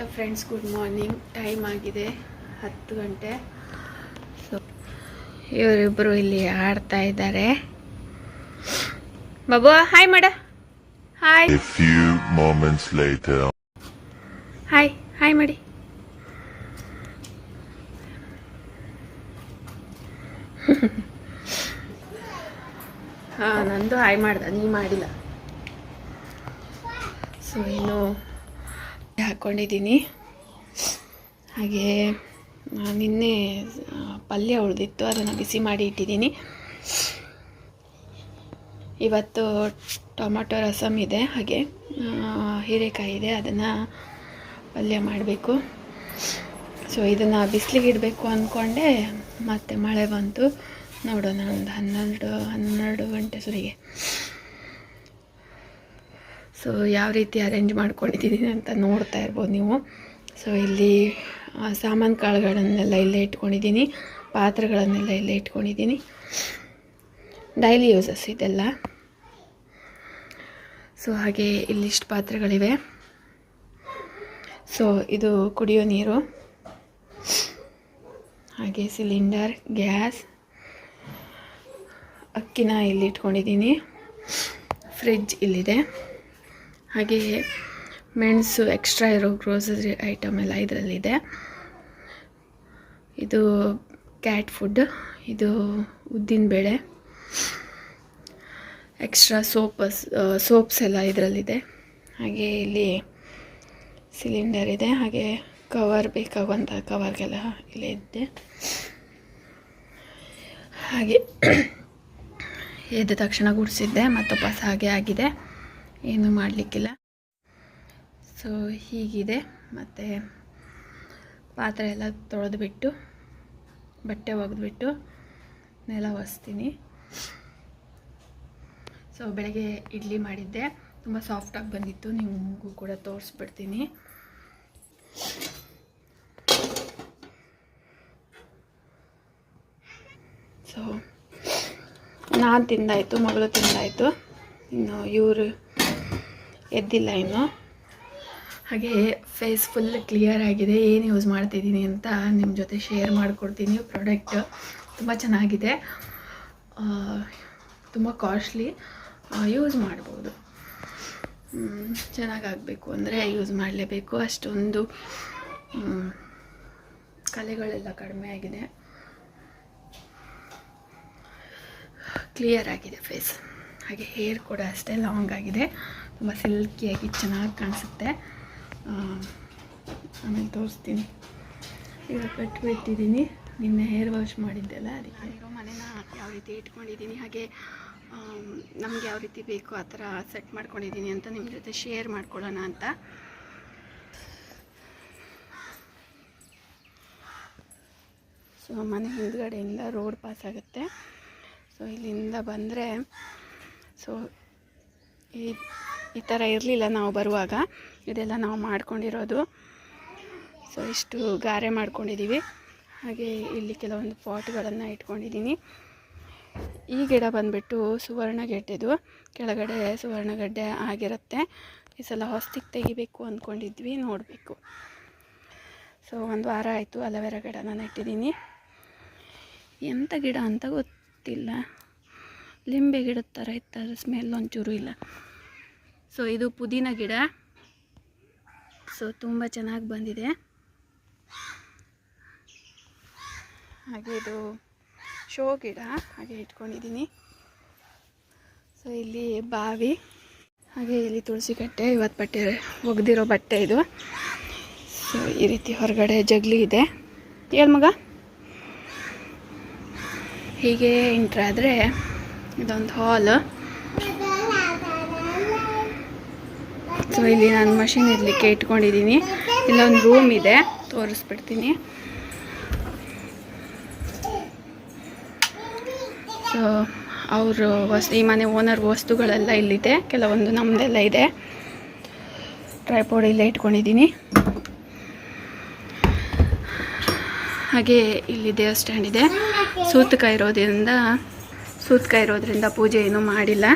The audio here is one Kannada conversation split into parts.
Hello friends good morning time ಆಗಿದೆ ಹತ್ತು ಗಂಟೆ. ಸೊ ಇವರಿಬ್ಬರು ಇಲ್ಲಿ ಆಡ್ತಾ ಇದ್ದಾರೆ. ಬಾಬು ಹಾಯ್ ಮಾಡ. ಹಾಯ್. ಹಾಯ್ ಹಾಯ್ ಮಾಡಿ. ಹಾಂ ನಂದು ಹಾಯ್ ಮಾಡ್ದ ನೀ ಮಾಡಿಲ್ಲ. ಸೊ ಇನ್ನು ಹಾಕ್ಕೊಂಡಿದ್ದೀನಿ ಹಾಗೆ ನಿನ್ನೆ ಪಲ್ಯ ಉಳಿದಿತ್ತು ಅದನ್ನು ಬಿಸಿ ಮಾಡಿ ಇಟ್ಟಿದ್ದೀನಿ. ಇವತ್ತು ಟೊಮೊಟೊ ರಸಮ್ ಇದೆ, ಹಾಗೆ ಹೀರೆಕಾಯಿ ಇದೆ, ಅದನ್ನು ಪಲ್ಯ ಮಾಡಬೇಕು. ಸೊ ಇದನ್ನು ಬಿಸಿಲಿಗೆ ಇಡಬೇಕು ಅಂದ್ಕೊಂಡೆ ಮತ್ತೆ ಮಳೆ ಬಂತು. ನೋಡೋಣ, ಒಂದು ಹನ್ನೆರಡು ಹನ್ನೆರಡು ಗಂಟೆ ಸುರಿಗೆ. ಸೊ ಯಾವ ರೀತಿ ಅರೇಂಜ್ ಮಾಡ್ಕೊಂಡಿದ್ದೀನಿ ಅಂತ ನೋಡ್ತಾ ಇರ್ಬೋದು ನೀವು. ಸೊ ಇಲ್ಲಿ ಸಾಮಾನು ಕಾಳುಗಳನ್ನೆಲ್ಲ ಇಲ್ಲೇ ಇಟ್ಕೊಂಡಿದ್ದೀನಿ. ಪಾತ್ರೆಗಳನ್ನೆಲ್ಲ ಇಲ್ಲೇ ಇಟ್ಕೊಂಡಿದ್ದೀನಿ. ಡೈಲಿ ಯೂಸಸ್ ಇದೆಲ್ಲ. ಸೊ ಹಾಗೆ ಇಲ್ಲಿಷ್ಟು ಪಾತ್ರೆಗಳಿವೆ. ಸೊ ಇದು ಕುಡಿಯೋ ನೀರು. ಹಾಗೆ ಸಿಲಿಂಡರ್, ಗ್ಯಾಸ್. ಅಕ್ಕಿನ ಇಲ್ಲಿ ಇಟ್ಕೊಂಡಿದ್ದೀನಿ. ಫ್ರಿಡ್ಜ್ ಇಲ್ಲಿದೆ. ಹಾಗೆ ಮೆಣಸು ಎಕ್ಸ್ಟ್ರಾ ಇರೋ ಗ್ರೋಸರಿ ಐಟಮ್ ಎಲ್ಲ ಇದರಲ್ಲಿದೆ. ಇದು ಕ್ಯಾಟ್ ಫುಡ್ ಇದು ಉದ್ದಿನ ಬೇಳೆ ಎಕ್ಸ್ಟ್ರಾ ಸೋಪಸ್ ಸೋಪ್ಸ್ ಎಲ್ಲ ಇದರಲ್ಲಿದೆ. ಹಾಗೆ ಇಲ್ಲಿ ಸಿಲಿಂಡರ್ ಇದೆ, ಹಾಗೆ ಕವರ್ ಬೇಕಾಗುವಂಥ ಕವರ್ಗೆಲ್ಲ ಇಲ್ಲೇ ಇದೆ. ಹಾಗೆ ಎದ್ದ ತಕ್ಷಣ ಗುಡಿಸಿದ್ದೆ ಮತ್ತು ವಾಪಸ್ ಹಾಗೆ ಆಗಿದೆ. ಏನು ಮಾಡಲಿಕ್ಕಿಲ್ಲ. ಸೊ ಹೀಗಿದೆ. ಮತ್ತು ಪಾತ್ರೆ ಎಲ್ಲ ತೊಳೆದುಬಿಟ್ಟು, ಬಟ್ಟೆ ಒಗೆದ್ಬಿಟ್ಟು ನೆಲ ಒಸ್ತೀನಿ ಸೊ ಬೆಳಗ್ಗೆ ಇಡ್ಲಿ ಮಾಡಿದ್ದೆ. ತುಂಬ ಸಾಫ್ಟಾಗಿ ಬಂದಿತ್ತು. ನಿಮಗೂ ಕೂಡ ತೋರಿಸ್ಬಿಡ್ತೀನಿ. ಸೊ ನಾನು ತಿಂದಾಯಿತು, ಮಗಳು ತಿಂದಾಯಿತು. ಇನ್ನು ಇವರು ಎದ್ದಿಲ್ಲ ಇನ್ನು. ಹಾಗೆ ಫೇಸ್ ಫುಲ್ ಕ್ಲಿಯರ್ ಆಗಿದೆ. ಏನು ಯೂಸ್ ಮಾಡ್ತಿದ್ದೀನಿ ಅಂತ ನಿಮ್ಮ ಜೊತೆ ಶೇರ್ ಮಾಡಿಕೊಡ್ತೀನಿ. ಪ್ರಾಡಕ್ಟ್ ತುಂಬ ಚೆನ್ನಾಗಿದೆ. ತುಂಬ ಕಾಸ್ಟ್ಲಿ ಯೂಸ್ ಮಾಡ್ಬೋದು. ಚೆನ್ನಾಗಾಗಬೇಕು ಅಂದರೆ ಯೂಸ್ ಮಾಡಲೇಬೇಕು. ಅಷ್ಟೊಂದು ಕಲೆಗಳೆಲ್ಲ ಕಡಿಮೆ ಆಗಿದೆ. ಕ್ಲಿಯರ್ ಆಗಿದೆ ಫೇಸ್ ಹಾಗೆ ಹೇರ್ ಕೂಡ ಅಷ್ಟೇ ಲಾಂಗ್ ಆಗಿದೆ. ತುಂಬ ಸಿಲ್ಕಿಯಾಗಿ ಚೆನ್ನಾಗಿ ಕಾಣಿಸುತ್ತೆ. ಆಮೇಲೆ ತೋರಿಸ್ತೀನಿ. ಈಗ ಕಟ್ಬಿಟ್ಟಿದ್ದೀನಿ ನಿನ್ನೆ ಹೇರ್ ವಾಶ್ ಮಾಡಿದ್ದೆಲ್ಲ ಅದಕ್ಕೆ. ಮನೇನ ಯಾವ ರೀತಿ ಇಟ್ಕೊಂಡಿದ್ದೀನಿ ಹಾಗೆ ನಮಗೆ ಯಾವ ರೀತಿ ಬೇಕು ಆ ಥರ ಸೆಟ್ ಮಾಡ್ಕೊಂಡಿದ್ದೀನಿ ಅಂತ ನಿಮ್ಮ ಜೊತೆ ಶೇರ್ ಮಾಡ್ಕೊಳ್ಳೋಣ ಅಂತ. ಸೊ ಮನೆ ಹಿಂದ್ಗಡೆಯಿಂದ ರೋಡ್ ಪಾಸ್ ಆಗುತ್ತೆ. ಸೊ ಇಲ್ಲಿಂದ ಬಂದರೆ ಸೊ ಈ ಈ ಥರ ಇರಲಿಲ್ಲ ನಾವು ಬರುವಾಗ. ಇದೆಲ್ಲ ನಾವು ಮಾಡ್ಕೊಂಡಿರೋದು. ಸೊ ಇಷ್ಟು ಗಾರೆ ಮಾಡ್ಕೊಂಡಿದ್ದೀವಿ ಹಾಗೆ ಇಲ್ಲಿ ಕೆಲವೊಂದು ಪಾಟ್ಗಳನ್ನು ಇಟ್ಕೊಂಡಿದ್ದೀನಿ ಈ ಗಿಡ ಬಂದುಬಿಟ್ಟು ಸುವರ್ಣಗೆಡ್ಡೆದು. ಕೆಳಗಡೆ ಸುವರ್ಣಗಡ್ಡೆ ಆಗಿರುತ್ತೆ. ಈ ಸಲ ಹೊಸ್ತಿಗೆ ತೆಗಿಬೇಕು ಅಂದ್ಕೊಂಡಿದ್ವಿ ನೋಡಬೇಕು. ಸೊ ಒಂದು ವಾರ ಆಯಿತು ಅಲವೆರಾ ಗಿಡನ ನೆಟ್ಟಿದ್ದೀನಿ ಎಂಥ ಗಿಡ ಅಂತ ಗೊತ್ತಿಲ್ಲ. ಲಿಂಬೆ ಗಿಡದ ಥರ ಇತ್ತು ಸ್ಮೆಲ್ ಒಂಚೂರು ಇಲ್ಲ. ಸೊ ಇದು ಪುದೀನ ಗಿಡ. ಸೊ ತುಂಬ ಚೆನ್ನಾಗಿ ಬಂದಿದೆ. ಹಾಗೆ ಇದು ಶೋ ಗಿಡ ಹಾಗೆ ಇಟ್ಕೊಂಡಿದ್ದೀನಿ. ಸೊ ಇಲ್ಲಿ ಬಾವಿ. ಹಾಗೆ ಇಲ್ಲಿ ತುಳಸಿ ಕಟ್ಟೆ ಇವತ್ತು ಬಟ್ಟೆ, ಒಗೆದಿರೋ ಬಟ್ಟೆ ಇದು. ಸೊ ಈ ರೀತಿ ಹೊರಗಡೆ ಜಗ್ಲಿ ಇದೆ. ಹೇಳು ಮಗ. ಹೀಗೆ ಇಂಟ್ರಾದರೆ ಇದೊಂದು ಹಾಲ್ ಸೊ ಇಲ್ಲಿ ನಾನು ಮಷಿನ್ ಇರಲಿಕ್ಕೆ ಇಟ್ಕೊಂಡಿದ್ದೀನಿ. ಇಲ್ಲೊಂದು ರೂಮ್ ಇದೆ. ತೋರಿಸ್ಬಿಡ್ತೀನಿ. ಸೊ ಅವರು ವಸ್ ಈ ಮನೆ ಓನರ್ ವಸ್ತುಗಳೆಲ್ಲ ಇಲ್ಲಿದೆ. ಕೆಲವೊಂದು ನಮ್ಮದೆಲ್ಲ ಇದೆ. ಟ್ರೈಪೋಡ್ ಇಲ್ಲೇ ಇಟ್ಕೊಂಡಿದ್ದೀನಿ. ಹಾಗೆ ಇಲ್ಲಿ ದೇವಸ್ಥಾನ ಇದೆ. ಸೂತಕ ಇರೋದ್ರಿಂದ ಸೂತಕ ಇರೋದ್ರಿಂದ ಪೂಜೆ ಏನೂ ಮಾಡಿಲ್ಲ.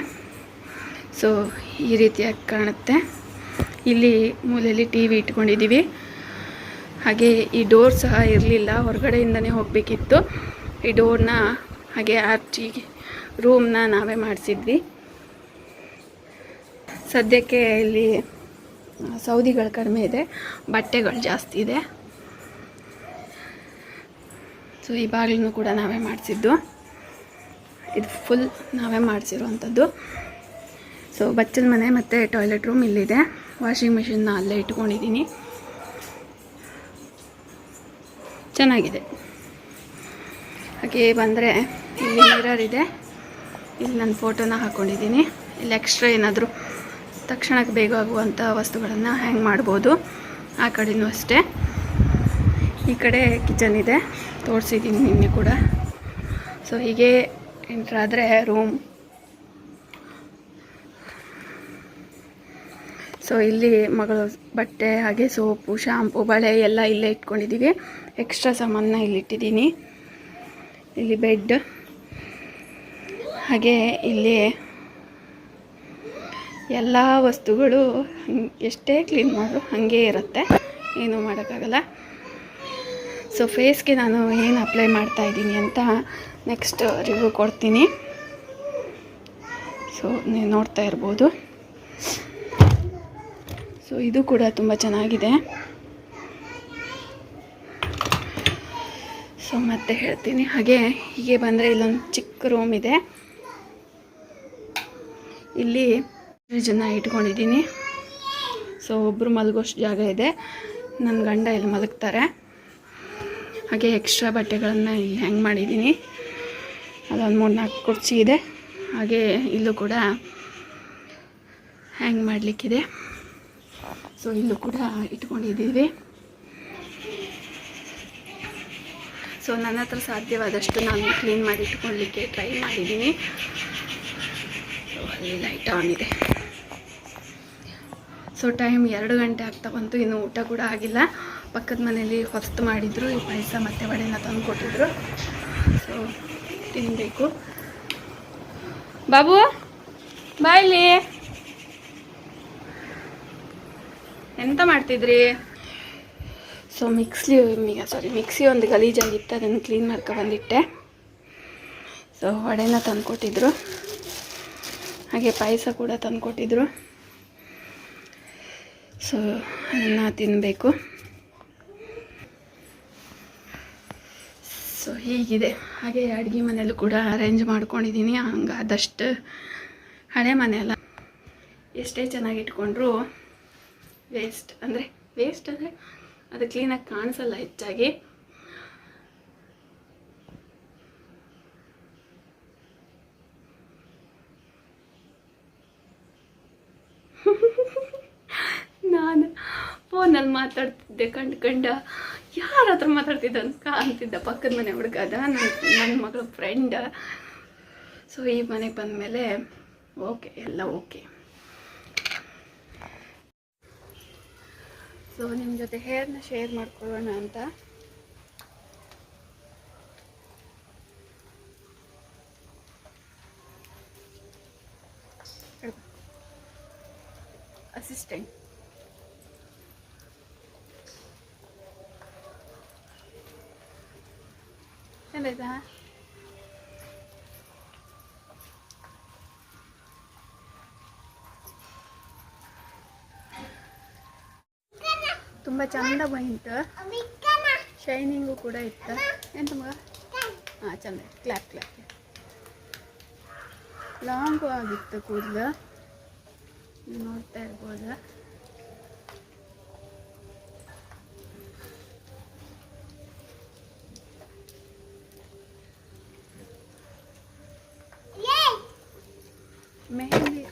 ಸೊ ಈ ರೀತಿಯಾಗಿ ಕಾಣುತ್ತೆ. ಇಲ್ಲಿ ಮೂಲೆಯಲ್ಲಿ ಟಿ ವಿ ಇಟ್ಕೊಂಡಿದ್ದೀವಿ. ಹಾಗೆ ಈ ಡೋರ್ ಸಹ ಇರಲಿಲ್ಲ, ಹೊರಗಡೆಯಿಂದನೇ ಹೋಗಬೇಕಿತ್ತು. ಈ ಡೋರ್ನ ಹಾಗೆ ಆರ್ಚಿ ರೂಮ್ನ ನಾವೇ ಮಾಡಿಸಿದ್ವಿ. ಸದ್ಯಕ್ಕೆ ಇಲ್ಲಿ ಸೌದಿಗಳು ಕಡಿಮೆ ಇದೆ, ಬಟ್ಟೆಗಳು ಜಾಸ್ತಿ ಇದೆ. ಸೊ ಈ ಬಾಗಿಲನ್ನು ಕೂಡ ನಾವೇ ಮಾಡಿಸಿದ್ದು. ಇದು ಫುಲ್ ನಾವೇ ಮಾಡಿಸಿರುವಂಥದ್ದು. ಸೊ ಬಚ್ಚಲ ಮನೆ ಮತ್ತು ಟಾಯ್ಲೆಟ್ ರೂಮ್ ಇಲ್ಲಿದೆ. ವಾಷಿಂಗ್ ಮಿಷಿನ್ನ ಅಲ್ಲೇ ಇಟ್ಕೊಂಡಿದ್ದೀನಿ. ಚೆನ್ನಾಗಿದೆ. ಹಾಗೆ ಬಂದರೆ ಇಲ್ಲಿ ಮಿರರ್ ಇದೆ. ಇಲ್ಲಿ ನನ್ನ ಫೋಟೋನ ಹಾಕ್ಕೊಂಡಿದ್ದೀನಿ ಇಲ್ಲಿ ಎಕ್ಸ್ಟ್ರಾ ಏನಾದರೂ ತಕ್ಷಣಕ್ಕೆ ಬೇಗ ಆಗುವಂಥ ವಸ್ತುಗಳನ್ನು ಹ್ಯಾಂಗ್ ಮಾಡ್ಬೋದು? ಆ ಕಡೆಯೂ ಅಷ್ಟೇ. ಈ ಕಡೆ ಕಿಚನ್ ಇದೆ. ತೋರಿಸಿದ್ದೀನಿ ನಿನ್ನೆ ಕೂಡ. ಸೊ ಹೀಗೆ ಎಂಟ್ರಾದರೆ ರೂಮ್ ಸೊ ಇಲ್ಲಿ ಮಗಳು ಬಟ್ಟೆ, ಹಾಗೆ ಸೋಪು ಶಾಂಪು ಬಳೆ ಎಲ್ಲ ಇಲ್ಲೇ ಇಟ್ಕೊಂಡಿದ್ದೀವಿ ಎಕ್ಸ್ಟ್ರಾ ಸಾಮಾನ ಇಲ್ಲಿ ಇಟ್ಟಿದ್ದೀನಿ. ಇಲ್ಲಿ ಬೆಡ್ ಹಾಗೆ ಇಲ್ಲಿ ಎಲ್ಲ ವಸ್ತುಗಳು ಎಷ್ಟೇ ಕ್ಲೀನ್ ಮಾಡು ಹಾಗೆ ಇರುತ್ತೆ. ಏನೂ ಮಾಡೋಕ್ಕಾಗಲ್ಲ. ಸೊ ಫೇಸ್ಗೆ ನಾನು ಏನು ಅಪ್ಲೈ ಮಾಡ್ತಾ ಇದ್ದೀನಿ ಅಂತ ನೆಕ್ಸ್ಟ್ ರಿವ್ಯೂ ಕೊಡ್ತೀನಿ. ಸೊ ನೀವು ನೋಡ್ತಾ ಇರ್ಬೋದು. ಸೊ ಇದು ಕೂಡ ತುಂಬ ಚೆನ್ನಾಗಿದೆ. ಸೊ ಮತ್ತೆ ಹೇಳ್ತೀನಿ. ಹಾಗೆ ಹೀಗೆ ಬಂದರೆ ಇಲ್ಲೊಂದು ಚಿಕ್ಕ ರೂಮ್ ಇದೆ. ಇಲ್ಲಿ ಫ್ರಿಜ್ಜನ್ನು ಇಟ್ಕೊಂಡಿದ್ದೀನಿ. ಸೊ ಒಬ್ಬರು ಮಲಗೋಷ್ಟು ಜಾಗ ಇದೆ. ನನ್ನ ಗಂಡ ಇಲ್ಲಿ ಮಲಗ್ತಾರೆ. ಹಾಗೆ ಎಕ್ಸ್ಟ್ರಾ ಬಟ್ಟೆಗಳನ್ನು ಇಲ್ಲಿ ಹ್ಯಾಂಗ್ ಮಾಡಿದ್ದೀನಿ. ಅದೊಂದು ಮೂರು ನಾಲ್ಕು ಕುರ್ಚಿ ಇದೆ. ಹಾಗೆ ಇಲ್ಲೂ ಕೂಡ ಹ್ಯಾಂಗ್ ಮಾಡಲಿಕ್ಕಿದೆ. ಸೊ ಇಲ್ಲೂ ಕೂಡ ಇಟ್ಕೊಂಡಿದ್ದೀವಿ. ಸೊ ನನ್ನ ಹತ್ರ ಸಾಧ್ಯವಾದಷ್ಟು ನಾನು ಕ್ಲೀನ್ ಮಾಡಿ ಇಟ್ಕೊಳ್ಳಿಕ್ಕೆ ಟ್ರೈ ಮಾಡಿದ್ದೀನಿ. ಸೊ ಅಲ್ಲಿ ಲೈಟ್ ಆನ್ ಇದೆ. ಸೊ ಟೈಮ್ ಎರಡು ಗಂಟೆ ಆಗ್ತಾ ಬಂತು. ಇನ್ನು ಊಟ ಕೂಡ ಆಗಿಲ್ಲ. ಪಕ್ಕದ ಮನೇಲಿ ಹೊಸ್ತು ಮಾಡಿದ್ರು. ಈ ಪಾಯಸ ಮತ್ತೆ ವಡೆನ ತಂದು ಕೊಟ್ಟಿದ್ರು ಸೊ ತಿನ್ನಬೇಕು ಬಾಬು, ಬಾಯ್ಲಿ. ಎಂತ ಮಾಡ್ತಿದ್ರಿ? ಸೊ ಮಿಕ್ಸಿ ಸಾರಿ ಮಿಕ್ಸಿ ಒಂದು ಗಲೀಜಾಗಿತ್ತು ಅದನ್ನು ಕ್ಲೀನ್ ಮಾಡ್ಕೊ ಬಂದಿಟ್ಟೆ ಸೊ ವಡೆನ ತಂದುಕೊಟ್ಟಿದ್ರು. ಹಾಗೆ ಪಾಯಸ ಕೂಡ ತಂದುಕೊಟ್ಟಿದ್ರು. ಸೊ ಅದನ್ನು ತಿನ್ನಬೇಕು ಸೊ ಹೀಗಿದೆ. ಹಾಗೆ ಅಡುಗೆ ಮನೆಯಲ್ಲೂ ಕೂಡ ಅರೇಂಜ್ ಮಾಡ್ಕೊಂಡಿದ್ದೀನಿ ಹಂಗೆ ಆದಷ್ಟು ಹಳೆ ಮನೆಯಲ್ಲ ಎಷ್ಟೇ ಚೆನ್ನಾಗಿ ಇಟ್ಕೊಂಡ್ರು ವೇಸ್ಟ್ ಅಂದರೆ ವೇಸ್ಟ್ ಅಂದರೆ ಅದು ಕ್ಲೀನಾಗಿ ಕಾಣಿಸಲ್ಲ ಹೆಚ್ಚಾಗಿ. ನಾನು ಫೋನಲ್ಲಿ ಮಾತಾಡ್ತಿದ್ದೆ, ಕಂಡು, ಕಂಡ. ಯಾರ ಹತ್ರ ಮಾತಾಡ್ತಿದ್ದ ಅಂತ ಅಂತಿದ್ದ ಪಕ್ಕದ ಮನೆ ಹುಡುಗ ಅದ ನನ್ನ ನನ್ನ ಮಗಳ ಫ್ರೆಂಡ್ ಸೊ ಈ ಮನೆಗೆ ಬಂದಮೇಲೆ ಓಕೆ ಎಲ್ಲ ಓಕೆ ಸೊ ನಿಮ್ಮ ಜೊತೆ ಹೇರ್ನ ಶೇರ್ ಮಾಡ್ಕೊಳ್ಳೋಣ ಅಂತ. ಅಸಿಸ್ಟೆಂಟ್ ಏನಾಯ್ತಾ ತುಂಬ ಚಂದ ಬಂತು ಶೈನಿಂಗು ಕೂಡ ಇತ್ತು. ಎಂತ ಮಗ ಹಾಂ ಚಂದ. ಕ್ಲಾಪ್ ಕ್ಲಾಪ್ ಲಾಂಗು ಆಗಿತ್ತು ಕೂದಲು. ನೋಡ್ತಾ ಇರ್ಬೋದು ಮೆಹಂದಿ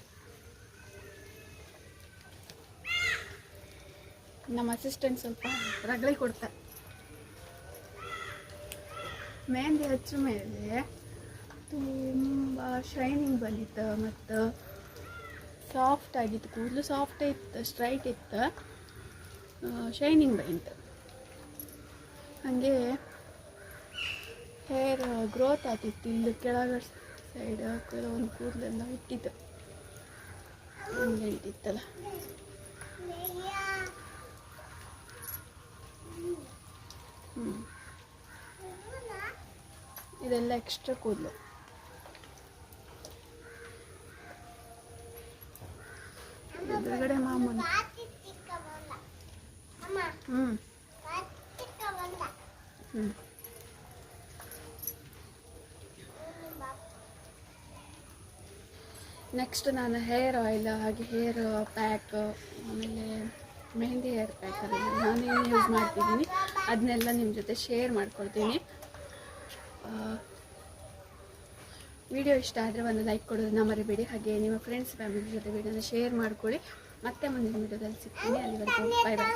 ನಮ್ಮ ಅಸಿಸ್ಟೆಂಟ್ ಸ್ವಲ್ಪ ರಗಳೆ ಕೊಡ್ತಾರೆ ಮೆಹಂದಿ ಹಚ್ಚ ಮೇಲೆ ತುಂಬ ಶೈನಿಂಗ್ ಬಂದಿತ್ತು ಮತ್ತು ಸಾಫ್ಟ್ ಆಗಿತ್ತು, ಕೂದಲು ಸಾಫ್ಟ್ ಇತ್ತು ಸ್ಟ್ರೈಟ್ ಇತ್ತು. ಶೈನಿಂಗ್ ಬಂದಿತ್ತು ಹಾಗೆ ಹೇರ್ ಗ್ರೋತ್ ಆಗ್ತಿತ್ತು, ಇಲ್ಲಿ ಕೆಳಗಡೆ ಸೈಡ್ ಕೆಲವೊಂದು ಕೂದಲೆಲ್ಲ ಇಟ್ಟಿತ್ತು ಹಂಗೆ ಇಟ್ಟಿತ್ತಲ್ಲ ಹ್ಞೂ ಇದೆಲ್ಲ ಎಕ್ಸ್ಟ್ರಾ ಕೂದಲು. ಎದುರುಗಡೆ ಮಾಮೂಲಿ. ಹ್ಞೂ ಹ್ಞೂ ನೆಕ್ಸ್ಟ್ ನಾನು ಹೇರ್ ಆಯಿಲ್ ಹಾಗೆ ಹೇರ್ ಪ್ಯಾಕ್ ಆಮೇಲೆ ಮೆಹಂದಿ ಹೇರ್ ಪ್ಯಾಕಲ್ಲಿ ನಾನೇನು ಯೂಸ್ ಮಾಡ್ತಿದ್ದೀನಿ ಅದನ್ನೆಲ್ಲ ನಿಮ್ಮ ಜೊತೆ ಶೇರ್ ಮಾಡ್ಕೊಳ್ತೀನಿ ವಿಡಿಯೋ ಇಷ್ಟ ಆದರೆ ಒಂದು ಲೈಕ್ ಕೊಡೋದನ್ನ ಮರಿಬೇಡಿ. ಹಾಗೆ ನಿಮ್ಮ ಫ್ರೆಂಡ್ಸ್ ಫ್ಯಾಮಿಲಿ ಜೊತೆ ವಿಡಿಯೋನ ಶೇರ್ ಮಾಡ್ಕೊಳ್ಳಿ. ಮತ್ತೆ ಮುಂದಿನ ವಿಡಿಯೋದಲ್ಲಿ ಸಿಗ್ತೀನಿ. ಅಲ್ಲಿವರೆಗೂ ಬಾಯ್ ಬಾಯ್